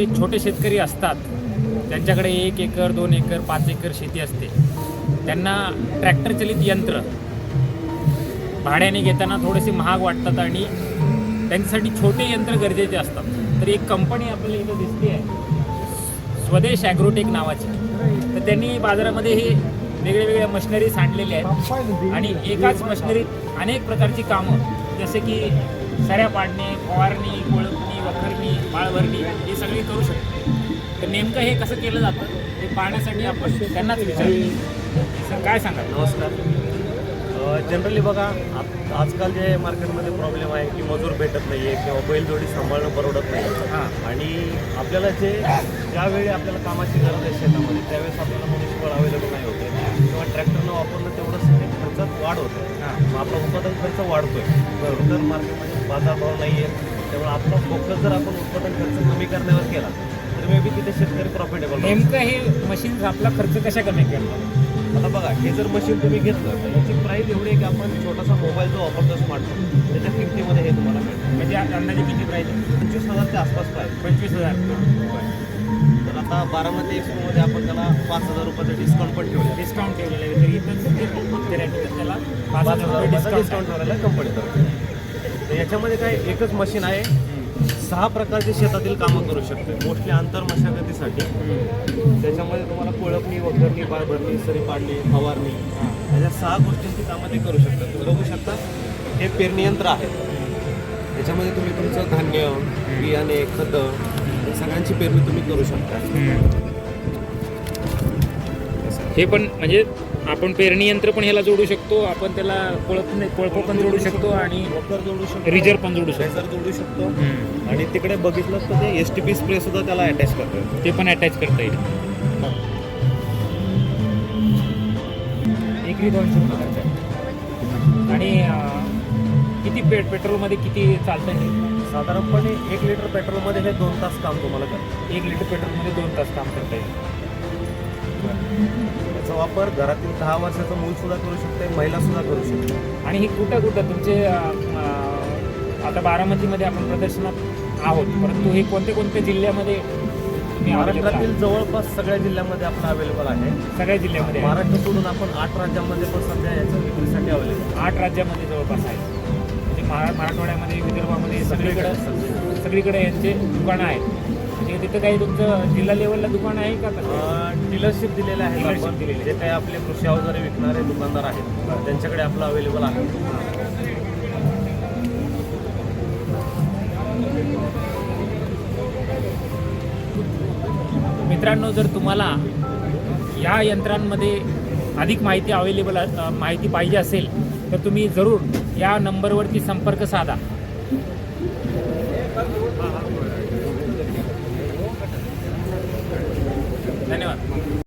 जे छोटे शेतकरी असतात त्यांच्याकडे एक एकर दोन एकर पाच एकर शेती असते. त्यांना ट्रॅक्टर चलित यंत्र भाड्याने घेताना थोडेसे महाग वाटतात आणि त्यांच्यासाठी छोटे यंत्र गरजेचे असतात. तर एक कंपनी आपल्याला इथं दिसते आहे स्वदेश ॲग्रोटेक नावाची. तर त्यांनी बाजारामध्ये हे वेगळ्या वेगळ्या मशिनरीज आणलेल्या आहेत. आणि एकाच मशिनरीत अनेक प्रकारची कामं जसे की सऱ्या पाडणे फवारणी कोळपणी वखरणी माळभरणी हे सगळे करू शकतो. तर नेमकं हे कसं केलं जातं ते पाहण्यासाठी आपण त्यांनाच विचारलं सर काय सांगाल? नमस्कार. जनरली बघा आप- आजकाल जे मार्केटमध्ये प्रॉब्लेम आहे की मजूर भेटत नाही आहे किंवा बैलजोडी सांभाळणं परवडत नाही हां. आणि आपल्याला जे ज्यावेळी आपल्याला कामाची गरज आहे शेतामध्ये त्यावेळेस आपल्याला मनुष्यबळ अवेलेबल नाही होते किंवा ट्रॅक्टरनं वापरणं तेवढंच खर्चात वाढ होते. हां. मग आपला उत्पादन खर्च वाढतोय. तर मार्केटमध्ये बाजारभाव नाही आहे त्यामुळे आपला फोकस जर आपण उत्पादन खर्च कमी करण्यावर केला तर मे बी तिथे शेतकरी प्रॉफिटेबल नेमकं हे मशीन आपला खर्च कशा कमी करणार आता बघा हे जर मशीन तुम्ही घेतलं तर याची प्राईस एवढी आहे की आपण छोटासा मोबाईल जो वापरतो स्मार्टफोन त्याच्या किमतीमध्ये हे तुम्हाला मिळतं. म्हणजे अंदाजे किती प्राईस आहे? पंचवीस हजारच्या आसपास प्राईस पंचवीस हजार. तर आता बारामती एक्सपोमध्ये आपण त्याला पाच हजार रुपयाचं डिस्काउंट पण ठेवलं डिस्काउंट ठेवलेलं आहे. तर इथं त्याला पाच पाच हजार डिस्काउंट ठेवलेला कंपनी तर याच्यामध्ये काय एकच मशीन आहे. सहा प्रकारचे शेतातील कामं करू शकते. मोस्टली आंतर मशागतीसाठी. त्याच्यामध्ये तुम्हाला कोळपणी वखरणी बाळभरणी सरी पाडणी फवारणी अशा सहा गोष्टींची कामं ते करू शकतात. तुम्ही बघू शकता हे पेरणी यंत्र आहे. याच्यामध्ये तुम्ही तुमचं धान्य बियाणे खतं या सगळ्यांची पेरणी तुम्ही करू शकता. हे पण म्हणजे आपण पेरणी यंत्र पण ह्याला जोडू शकतो आपण त्याला कोळप कोळप पण जोडू शकतो आणि वखर जोडू शकतो. रिजर पण जोडू शकतो. जोडू शकतो. आणि तिकडे बघितलं तर ते एस टी पी स्प्रे सुद्धा त्याला अटॅच करतो. ते पण अटॅच करता येईल. एकरी दोनशे. आणि किती पे पेट्रोलमध्ये किती चालतं हे साधारणपणे एक लिटर पेट्रोलमध्ये हे दोन तास काम तुम्हाला करतं. एक लिटर पेट्रोलमध्ये दोन तास काम करता येईल. याचा वापर घरातील दहा वर्षाचं मूल सुद्धा करू शकते महिला सुद्धा करू शकते आणि हे कुठं कुठं तुमचे अं, अं, आता बारामतीमध्ये आपण प्रदर्शनात आहोत परंतु हे कोणत्या कोणत्या जिल्ह्यामध्ये तुम्ही available महाराष्ट्रातील? जवळपास सगळ्या जिल्ह्यामध्ये आपलं अवेलेबल आहे सगळ्या जिल्ह्यामध्ये आहे. महाराष्ट्र सोडून आपण आठ राज्यामध्ये पण सध्या याच्या विक्रीसाठी अवेलेबल आठ राज्यामध्ये जवळपास आहे म्हणजे महा मराठवाड्यामध्ये विदर्भामध्ये सगळीकडे सगळीकडे यांचे दुकानं आहेत म्हणजे तिथं काही तुमचं जिल्हा लेवलला दुकान आहे का कसं? डीलरशिप दिलेले आहे आपण दिलेले. जे काही आपले कृषी अवजारे विकणारे दुकानदार आहेत त्यांच्याकडे आपलं अवेलेबल आहे मित्रांनो जर तुम्हाला या यंत्रांमध्ये अधिक माहिती अवेलेबल माहिती पाहिजे असेल तर तुम्ही जरूर या नंबरवरती संपर्क साधा